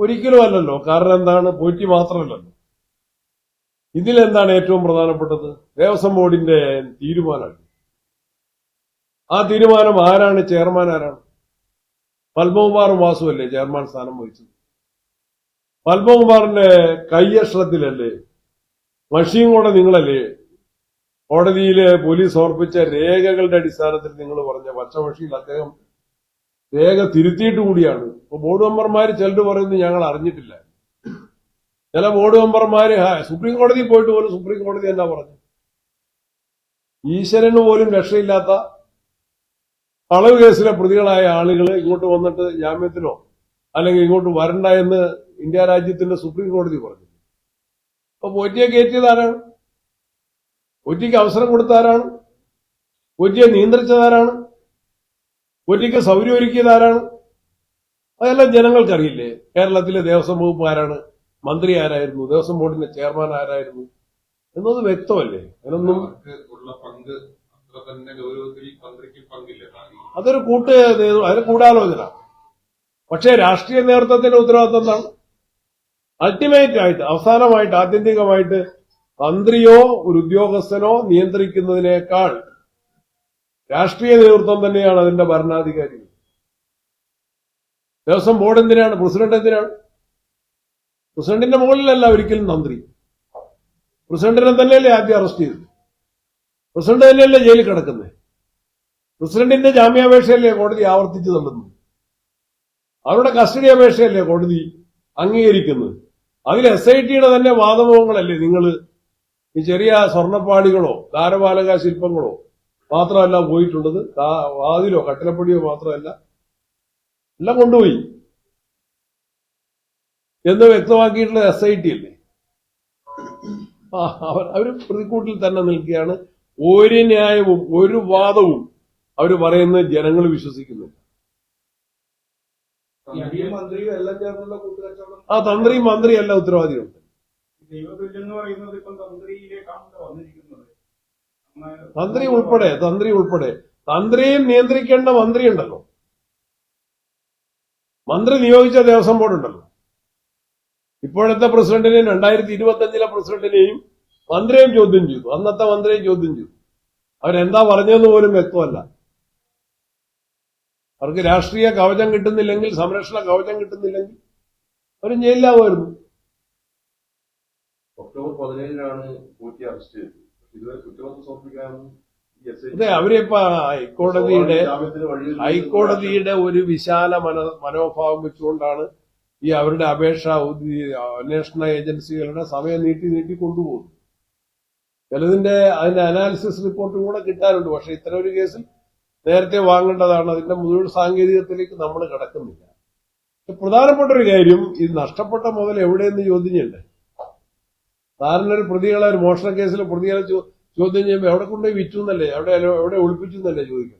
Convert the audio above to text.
ഒരിക്കലും അല്ലല്ലോ. കാരണം എന്താണ്? പോറ്റി മാത്രമല്ലല്ലോ. ഇതിലെന്താണ് ഏറ്റവും പ്രധാനപ്പെട്ടത്? ദേവസ്വം ബോർഡിന്റെ തീരുമാനമാണ് ആ തീരുമാനം ആരാണ്? ചെയർമാൻ ആരാണ്? പത്മകുമാർ വാസു അല്ലേ ചെയർമാൻ സ്ഥാനം വഹിച്ചത്? പത്മകുമാറിന്റെ കയ്യക്ഷരത്തിലല്ലേ മഷീൻ കൂടെ നിങ്ങളല്ലേ? കോടതിയിലെ പോലീസ് സമർപ്പിച്ച രേഖകളുടെ അടിസ്ഥാനത്തിൽ നിങ്ങൾ പറഞ്ഞ പച്ചമഷിയിൽ അദ്ദേഹം രേഖ തിരുത്തിയിട്ട് കൂടിയാണ്. അപ്പൊ ബോർഡ് മെമ്പർമാർ ചിലർ പറയുന്നത് ഞങ്ങൾ അറിഞ്ഞിട്ടില്ല. ചില ബോർഡ് മെമ്പർമാർ സുപ്രീം കോടതി പോയിട്ട് പോലും സുപ്രീം കോടതി എന്നാ പറഞ്ഞു ഈശ്വരന് പോലും രക്ഷയില്ലാത്ത അളവ് കേസിലെ പ്രതികളായ ആളുകൾ ഇങ്ങോട്ട് വന്നിട്ട് ജാമ്യത്തിനോ അല്ലെങ്കിൽ ഇങ്ങോട്ട് വരണ്ട എന്ന് ഇന്ത്യ രാജ്യത്തിന്റെ സുപ്രീം കോടതി പറഞ്ഞു. അപ്പൊ പോറ്റിയെ കയറ്റിയത് ആരാണ്? പോറ്റിക്ക് അവസരം കൊടുത്താരാണ് പോറ്റിയെ നിയന്ത്രിച്ചതാരാണ് പോറ്റിക്ക് സൗകര്യം ഒരുക്കിയത് ആരാണ്? അതെല്ലാം ജനങ്ങൾക്കറിയില്ലേ? കേരളത്തിലെ ദേവസ്വം വകുപ്പ് ആരാണ്? മന്ത്രി ആരായിരുന്നു? ദേവസ്വം ബോർഡിന്റെ ചെയർമാൻ ആരായിരുന്നു? എന്നത് വ്യക്തമല്ലേ? അതിനൊന്നും അത്ര കൂട്ട് അതിന് കൂടാലോചന പക്ഷേ രാഷ്ട്രീയ നേതൃത്വത്തിന്റെ ഉത്തരവാദിത്തം എന്താണ്? അൾട്ടിമേറ്റ് ആയിട്ട് അവസാനമായിട്ട് ആത്യന്തികമായിട്ട് മന്ത്രിയോ ഒരു ഉദ്യോഗസ്ഥനോ നിയന്ത്രിക്കുന്നതിനേക്കാൾ രാഷ്ട്രീയ നേതൃത്വം തന്നെയാണ് അതിന്റെ ഭരണാധികാരി. ദേവസ്വം ബോർഡ് എന്തിനാണ്? പ്രസിഡന്റ് എന്തിനാണ്? പ്രസിഡന്റിന്റെ മുകളിലല്ല ഒരിക്കലും തന്ത്രി. പ്രസിഡന്റിനെ തന്നെയല്ലേ ആദ്യം അറസ്റ്റ് ചെയ്തത്? പ്രസിഡന്റ് തന്നെയല്ലേ ജയിലിൽ കിടക്കുന്നത്? പ്രസിഡന്റിന്റെ ജാമ്യാപേക്ഷയല്ലേ കോടതി ആവർത്തിച്ച് തള്ളുന്നത്? അവരുടെ കസ്റ്റഡി അപേക്ഷയല്ലേ കോടതി അംഗീകരിക്കുന്നത്? അതിൽ എസ് ഐ ടിയുടെ തന്നെ വാദമുഖങ്ങളല്ലേ നിങ്ങൾ ഈ ചെറിയ സ്വർണപ്പാടികളോ ധാരപാലക ശില്പങ്ങളോ മാത്രമല്ല പോയിട്ടുള്ളത്. വാതിലോ കട്ടിലപ്പൊടിയോ മാത്രമല്ല എല്ലാം കൊണ്ടുപോയി. എന്ന് വ്യക്തമാക്കിയിട്ടുള്ള എസ് ഐ ടി അല്ലേ? അവർ അവർ പ്രതിക്കൂട്ടിൽ തന്നെ നിൽക്കുകയാണ്. ഒരു ന്യായവും ഒരു വാദവും അവർ പറയുന്നത് ജനങ്ങൾ വിശ്വസിക്കുന്നില്ല. ആ തന്ത്രി മന്ത്രി എല്ലാം ഉത്തരവാദിയുണ്ട് ദൈവതുല്യം എന്ന് പറയുന്നത് ഇപ്പം തന്ത്രിയിലേക്കാണ് വന്നിരിക്കുന്നത്. തന്ത്രി ഉൾപ്പെടെ തന്ത്രി ഉൾപ്പെടെ. തന്ത്രിയും നിയന്ത്രിക്കേണ്ട മന്ത്രി ഉണ്ടല്ലോ മന്ത്രി നിയോഗിച്ച ദേവസ്വം ബോർഡ് ഉണ്ടല്ലോ ഇപ്പോഴത്തെ പ്രസിഡന്റിനെയും രണ്ടായിരത്തി ഇരുപത്തി അഞ്ചിലെ പ്രസിഡന്റിനെയും മന്ത്രിയും ചോദ്യം ചെയ്തു. അന്നത്തെ മന്ത്രിയും ചോദ്യം ചെയ്തു. അവരെന്താ പറഞ്ഞതെന്ന് പോലും വ്യക്തമല്ല. അവർക്ക് രാഷ്ട്രീയ കവചം കിട്ടുന്നില്ലെങ്കിൽ സംരക്ഷണ കവചം കിട്ടുന്നില്ലെങ്കിൽ അവരും ജയിലിലാവുമായിരുന്നു. ഒക്ടോബർ പതിനേഴിനാണ് പൂർത്തി അറസ്റ്റ് ചെയ്തത്. അതെ അവരിപ്പോ ഹൈക്കോടതിയുടെ ഹൈക്കോടതിയുടെ ഒരു വിശാല മന മനോഭാവം വെച്ചുകൊണ്ടാണ് ഈ അവരുടെ അപേക്ഷ അന്വേഷണ ഏജൻസികളുടെ സമയം നീട്ടി നീട്ടി കൊണ്ടുപോകും ചിലതിന്റെ അതിന്റെ അനാലിസിസ് റിപ്പോർട്ടും കൂടെ കിട്ടാനുണ്ട് പക്ഷെ ഇത്തരം ഒരു കേസിൽ നേരത്തെ വാങ്ങേണ്ടതാണ്. അതിന്റെ മുഴുവൻ സാങ്കേതികത്തിലേക്ക് നമ്മൾ കിടക്കുന്നില്ല. പ്രധാനപ്പെട്ട ഒരു കാര്യം ഇത് നഷ്ടപ്പെട്ട മുതൽ എവിടെയെന്ന് ചോദ്യം ചെയ്യണ്ടേ സാറിന് ഒരു പ്രതികളെ ഒരു മോഷണ കേസിൽ പ്രതികളെ ചോദ്യം ചെയ്യുമ്പോൾ എവിടെ കൊണ്ടുപോയി വിറ്റു എന്നല്ലേ എവിടെ എവിടെ ഒളിപ്പിച്ചു എന്നല്ലേ ചോദിക്കുന്നത്?